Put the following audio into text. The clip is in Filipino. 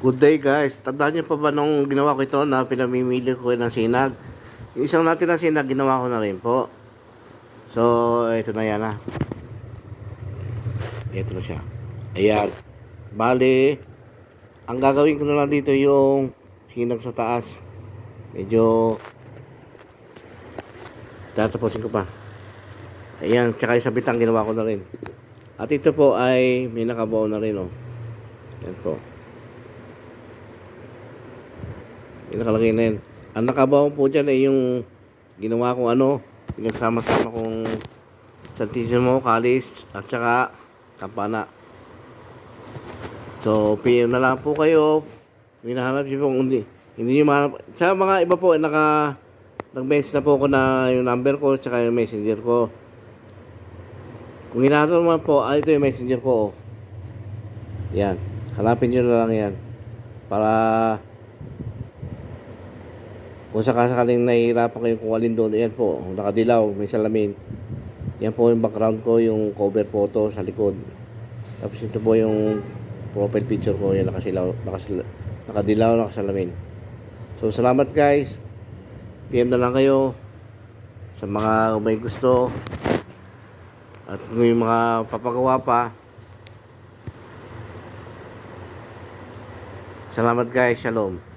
Good day guys. Tandaan niyo pa ba nung ginawa ko ito na pinamimili ko ng sinag? Yung isang natin na sinag, ginawa ko na rin po. So, ito na yan ha. Ito na siya. Ayan. Bali, ang gagawin ko na lang dito yung sinag sa taas. Medyo tatapusin ko pa. Ayan, tsaka yung sa bitang ginawa ko na rin. At ito po ay may nakabaw na rin oh. Yan po. Yung nakalagay na yun. Ang nakabaw po dyan ay yung ginawa kong ano, pinagsama-sama kong Santissimo, Calis, at saka Kampana. So, PM na lang po kayo. Hinahanap niyo po hindi. Hindi niyo mahanap. Sa mga iba po, naka, nag-message na po ako na yung number ko, tsaka yung messenger ko. Kung hinahanap naman po, ah, ito yung messenger ko. oh. Yan. Hanapin nyo na lang yan. Para kung sakasakaling nahihirapan kayo kung alin doon, ayan po, nakadilaw, may salamin. Yan po yung background ko, yung cover photo sa likod. Tapos ito po yung profile picture ko, yan nakasilaw, nakasila, nakadilaw, nakasalamin. So, salamat guys. PM na lang kayo sa mga may gusto. At kung yung mga papagawa pa, Salamat guys, shalom.